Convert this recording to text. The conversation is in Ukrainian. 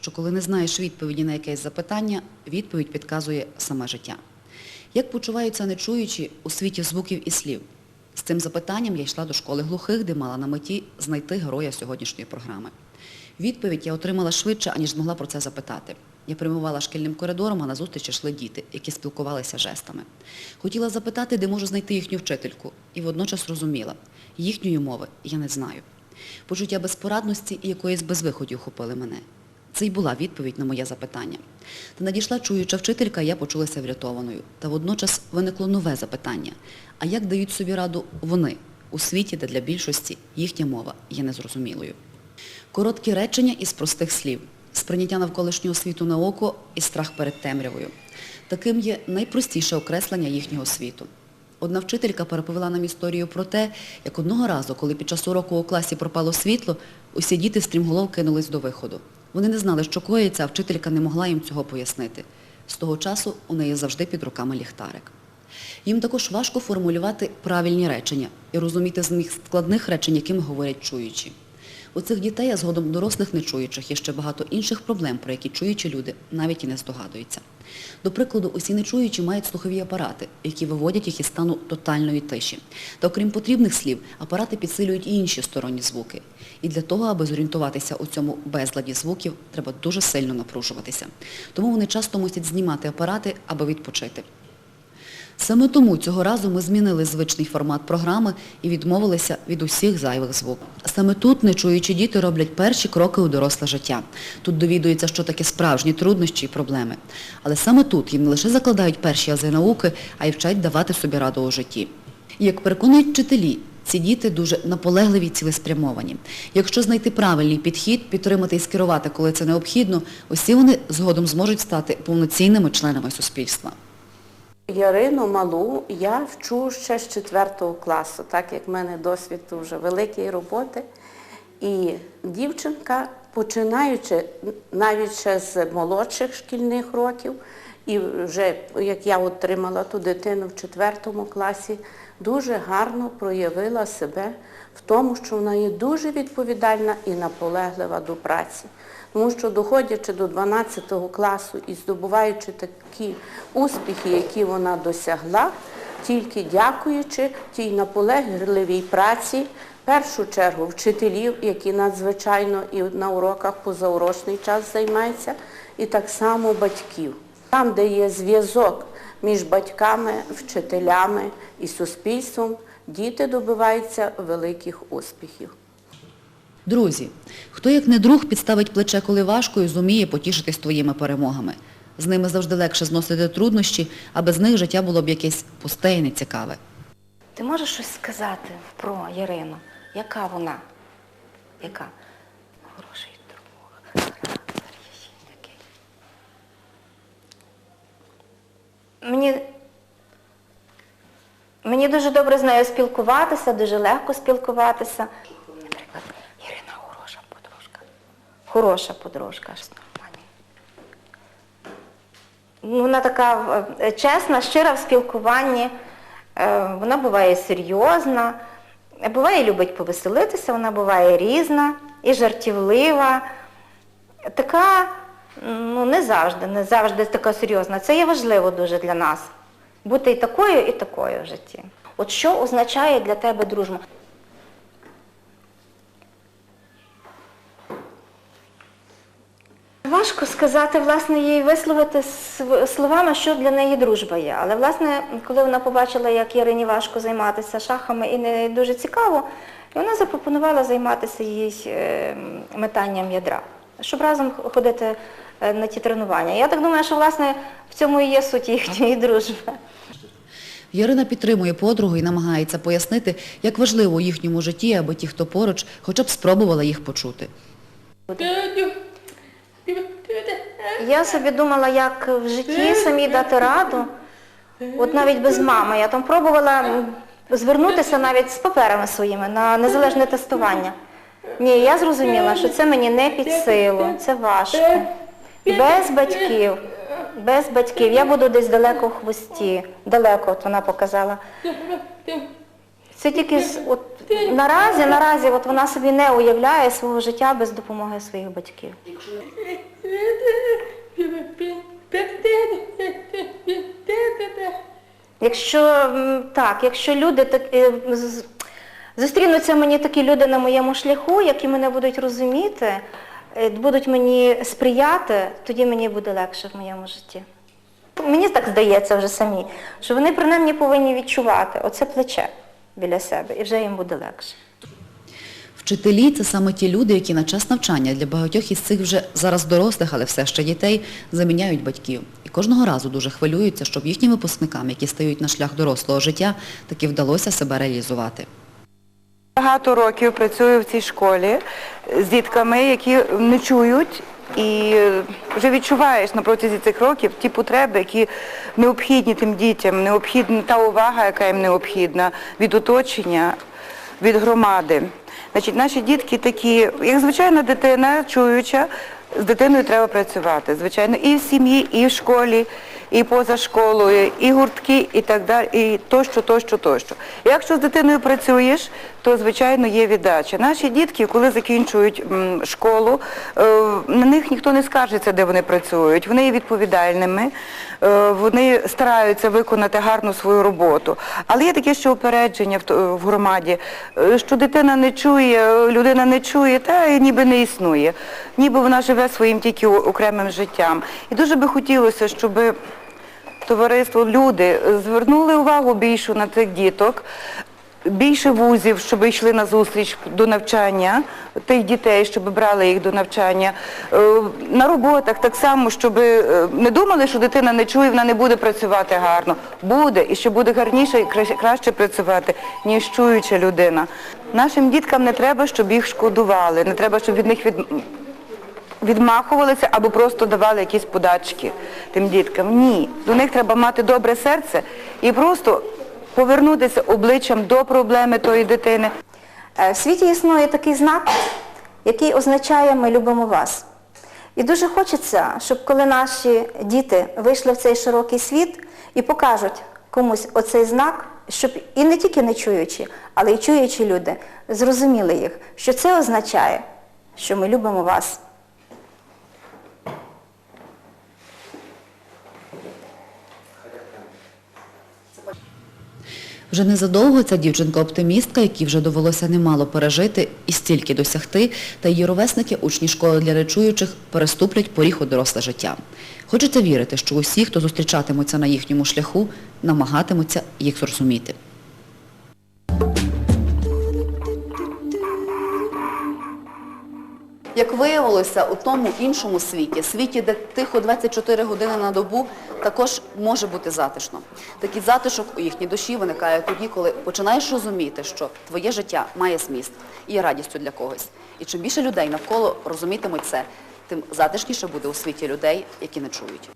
що коли не знаєш відповіді на якесь запитання, відповідь підказує саме життя. Як почуваються нечуючі у світі звуків і слів? З цим запитанням я йшла до школи глухих, де мала на меті знайти героя сьогоднішньої програми. Відповідь я отримала швидше, аніж змогла про це запитати. Я прямувала шкільним коридором, а назустріч йшли діти, які спілкувалися жестами. Хотіла запитати, де можу знайти їхню вчительку, і водночас розуміла, їхньої мови я не знаю. Почуття безпорадності і якоїсь безвиході охопили мене. Це й була відповідь на моє запитання. Та надійшла чуюча вчителька, я почулася врятованою. Та водночас виникло нове запитання. А як дають собі раду вони у світі, де для більшості їхня мова є незрозумілою? Короткі речення із простих слів, сприйняття навколишнього світу на око і страх перед темрявою. Таким є найпростіше окреслення їхнього світу. Одна вчителька переповіла нам історію про те, як одного разу, коли під час уроку у класі пропало світло, усі діти стрімголов кинулись до виходу. Вони не знали, що коїться, а вчителька не могла їм цього пояснити. З того часу у неї завжди під руками ліхтарик. Їм також важко формулювати правильні речення і розуміти зміст складних речень, якими говорять чуючі. У цих дітей, а згодом дорослих нечуючих, є ще багато інших проблем, про які чуючі люди навіть і не здогадуються. До прикладу, усі нечуючі мають слухові апарати, які виводять їх із стану тотальної тиші. Та окрім потрібних слів, апарати підсилюють і інші сторонні звуки. І для того, аби зорієнтуватися у цьому безладі звуків, треба дуже сильно напружуватися. Тому вони часто мусять знімати апарати, аби відпочити. Саме тому цього разу ми змінили звичний формат програми і відмовилися від усіх зайвих звуків. Саме тут нечуючі діти роблять перші кроки у доросле життя. Тут довідуються, що таке справжні труднощі і проблеми. Але саме тут їм не лише закладають перші ази науки, а й вчать давати собі раду у житті. Як переконують вчителі, ці діти дуже наполегливі і цілеспрямовані. Якщо знайти правильний підхід, підтримати і скерувати, коли це необхідно, усі вони згодом зможуть стати повноцінними членами суспільства. Ярину малу я вчу ще з 4 класу, так як в мене досвід дуже великої роботи. І дівчинка, починаючи навіть ще з молодших шкільних років, і вже як я отримала ту дитину в 4 класі, дуже гарно проявила себе в тому, що вона є дуже відповідальна і наполеглива до праці. Тому що доходячи до 12 класу і здобуваючи такі успіхи, які вона досягла, тільки дякуючи тій наполегливій праці, в першу чергу вчителів, які надзвичайно і на уроках позаурочний час займаються, і так само батьків. Там, де є зв'язок між батьками, вчителями і суспільством, діти добиваються великих успіхів. Друзі, хто як не друг підставить плече, коли важко і зуміє потішитись твоїми перемогами. З ними завжди легше зносити труднощі, а без них життя було б якесь пусте і нецікаве. Ти можеш щось сказати про Ярину? Яка вона? Яка? Хороший друг. Такий. Мені, мені дуже добре з нею спілкуватися, дуже легко спілкуватися. Наприклад, Ірина хороша подружка. Хороша подружка. Ну, Вона така е, чесна, щира в спілкуванні. Е, Вона буває серйозна, буває любить повеселитися, вона буває різна і жартівлива. Така, ну не завжди, не завжди така серйозна. Це є важливо дуже для нас. Бути і такою, і такою в житті. От що означає для тебе дружба? Важко сказати, власне, їй висловити словами, що для неї дружба є. Але, власне, коли вона побачила, як Ірині важко займатися шахами і не дуже цікаво, вона запропонувала займатися їй е, метанням ядра, щоб разом ходити е, на ті тренування. Я так думаю, що, власне, в цьому і є суть їхньої дружби. Ярина підтримує подругу і намагається пояснити, як важливо у їхньому житті, аби ті, хто поруч, хоча б спробувала їх почути. Я собі думала, як в житті самі дати раду, от навіть без мами. Я там пробувала звернутися навіть з паперами своїми на незалежне тестування. Ні, я зрозуміла, що це мені не під силу, це важко. Без батьків, без батьків. Я буду десь далеко в хвості. Далеко, от вона показала. Це тільки от, Наразі, наразі от вона собі не уявляє свого життя без допомоги своїх батьків. Якщо так, якщо люди так е, зустрінуться мені такі люди на моєму шляху, які мене будуть розуміти, е, будуть мені сприяти, тоді мені буде легше в моєму житті. Мені так здається вже самі, що вони принаймні повинні відчувати оце плече біля себе, і вже їм буде легше. Вчителі – це саме ті люди, які на час навчання для багатьох із цих вже зараз дорослих, але все ще дітей, заміняють батьків. І кожного разу дуже хвилюються, щоб їхнім випускникам, які стають на шлях дорослого життя, таки вдалося себе реалізувати. Багато років працюю в цій школі з дітками, які не чують. І вже відчуваєш на протязі цих років ті потреби, які необхідні тим дітям, необхідна та увага, яка їм необхідна від оточення, від громади. Значить, наші дітки такі, як звичайна дитина, чуюча, з дитиною треба працювати. Звичайно, і в сім'ї, і в школі, і поза школою, і гуртки, і так далі, і тощо, тощо, тощо. Якщо з дитиною працюєш, то звичайно є віддача. Наші дітки, коли закінчують школу, е, на них ніхто не скаржиться, де вони працюють. Вони є відповідальними, е, вони стараються виконати гарну свою роботу. Але є таке ще упередження в, громаді, е, що дитина не чує, людина не чує, та ніби не існує. Ніби вона живе своїм тільки окремим життям. І дуже би хотілося, щоб товариство, люди звернули увагу більшу на цих діток, більше вузів, щоб йшли на зустріч до навчання тих дітей, щоб брали їх до навчання. Е, На роботах так само, щоб е, не думали, що дитина не чує, вона не буде працювати гарно. Буде, і що буде гарніше і краще, працювати, ніж чуюча людина. Нашим діткам не треба, щоб їх шкодували, не треба, щоб від них від відмахувалися або просто давали якісь подачки тим діткам. Ні, до них треба мати добре серце і просто повернутися обличчям до проблеми тої дитини. Е, В світі існує такий знак, який означає Ми любимо вас. І дуже хочеться, щоб коли наші діти вийшли в цей широкий світ і покажуть комусь оцей знак, щоб і не тільки не чуючі, але й чуючі люди зрозуміли їх, що це означає, що ми любимо вас. Вже незадовго ця дівчинка-оптимістка, якій вже довелося немало пережити і стільки досягти, та її ровесники, учні школи для речуючих переступлять поріг у доросле життя. Хочеться вірити, що усі, хто зустрічатимуться на їхньому шляху, намагатимуться їх зрозуміти. Як виявилося, у тому іншому світі, світі, де тихо 24 години на добу, також може бути затишно. Такий затишок у їхній душі виникає тоді, коли починаєш розуміти, що твоє життя має зміст і є радістю для когось. І чим більше людей навколо розумітимуть це, тим затишніше буде у світі людей, які не чують.